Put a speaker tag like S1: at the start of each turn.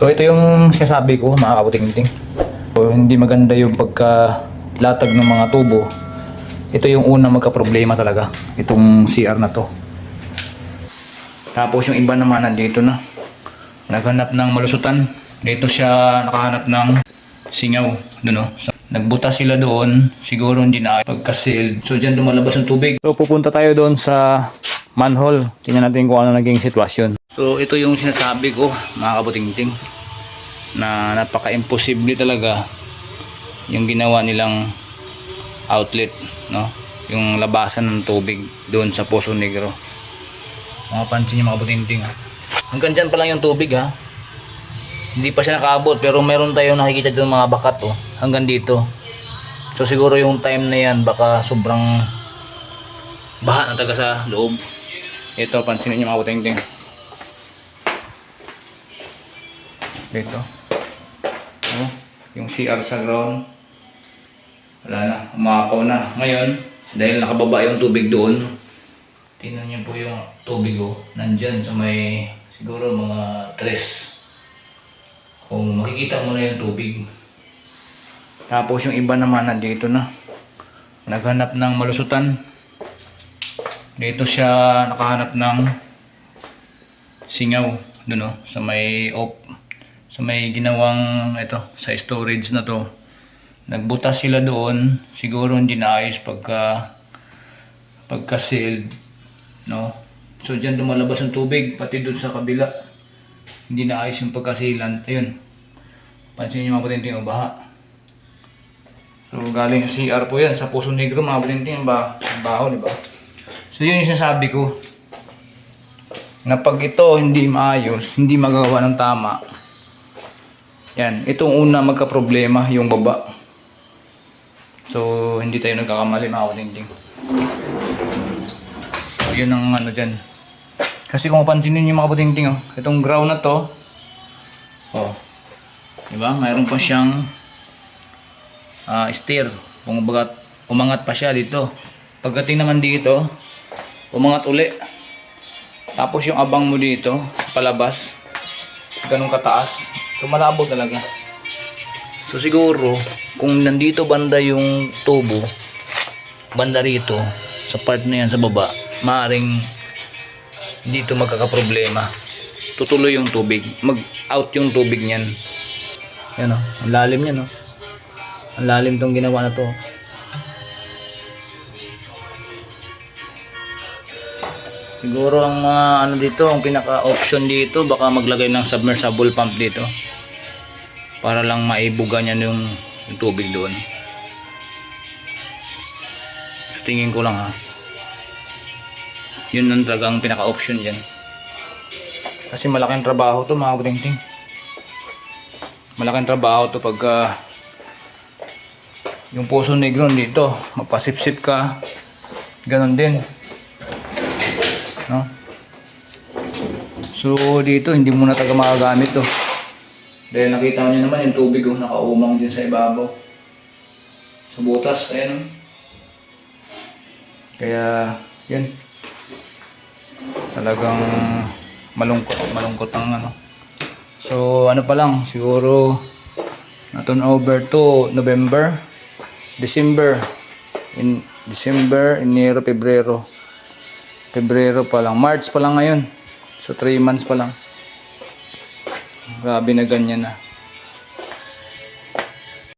S1: So ito yung sinasabi ko mga kabuting-ting. So, hindi maganda yung pagka latag ng mga tubo. Ito yung unang magka-problema talaga. Itong CR na to. Tapos yung iba naman nandito na. Naghanap ng malusutan. Dito siya nakahanap ng singaw. Doon o. So, nagbuta sila doon. Siguro hindi na pagka-sealed. So dyan lumalabas yung tubig. So pupunta tayo doon sa manhole. Tingnan natin kung ano naging sitwasyon. So ito yung sinasabi ko mga kabutingting na napaka-imposible talaga yung ginawa nilang outlet, no? Yung labasan ng tubig doon sa Poso Negro. Mapapansin niyo mga kabutingting. ha? Hanggang dyan pa lang yung tubig ha. Hindi pa siya nakaabot pero meron tayong nakikita doon mga bakat oh, hanggang dito. So siguro yung time na yan baka sobrang baha na taga sa loob. Ito, pansinin niyo mga kabutingting. Dito. Oh, yung CR sa ground. Wala na, umakaw na. Ngayon, dahil nakababa yung tubig doon, tingnan niyo po yung tubig oh, nandyan sa may siguro mga tres. Kung makikita mo na yung tubig. Tapos yung iba naman nandito na. Naghanap ng malusutan. Dito siya nakahanap ng singaw doon oh, sa may op sa may ginawang ito sa storage na to. Nagbutas sila doon. Siguro hindi naayos pagka pagka sealed no? So diyan lumalabas yung tubig pati doon sa kabila. Hindi naayos yung pagkasilan. Ayun. Pansin niyo mga patinting yung baha. So galing sa CR po yan sa Puso Negro mga patinting ang baho di ba so yun yung sinasabi ko na pag ito hindi maayos, hindi magawa ng tama, yan, itong una magka-problema, yung baba. So, hindi tayo nagkakamali mga kutingting. So, yun ang ano dyan. Kasi kung pansinin niyo mga kutingting, oh, itong ground na to, oh, di ba? Mayroon pa siyang ah stair. Kung umangat pa siya dito. Pagdating naman dito, umangat uli. Tapos yung abang mo dito sa palabas, ganun kataas. So malabo talaga. So siguro, kung nandito banda yung tubo, banda rito, sa part na yan sa baba, maaring dito magkakaproblema. Tutuloy yung tubig. Mag-out yung tubig niyan. Yan o, ang lalim niyan o. Ang lalim tong ginawa na to. Siguro ang mga ano dito, ang pinaka option dito, baka maglagay ng submersible pump dito. Para lang maibuga niya yung, yung tubig doon. So tingin ko lang ha. Yun ang talaga ang pinaka option diyan. Kasi malaking trabaho to mga kutingting. Malaking trabaho to pagka yung puso negro dito, magpasipsip ka. Ganon din. So dito hindi mo na taga magagamit to. Dahil nakita niyo naman yung tubig oh, nakaumang din sa ibabaw. Sa butas, ayan oh. Kaya, yun. Talagang malungkot, malungkot ang ano. So ano pa lang, siguro na turn over to November, December, in December, Enero, Pebrero. Pebrero pa lang. March pa lang ngayon. So, 3 months pa lang. Grabe na ganyan na.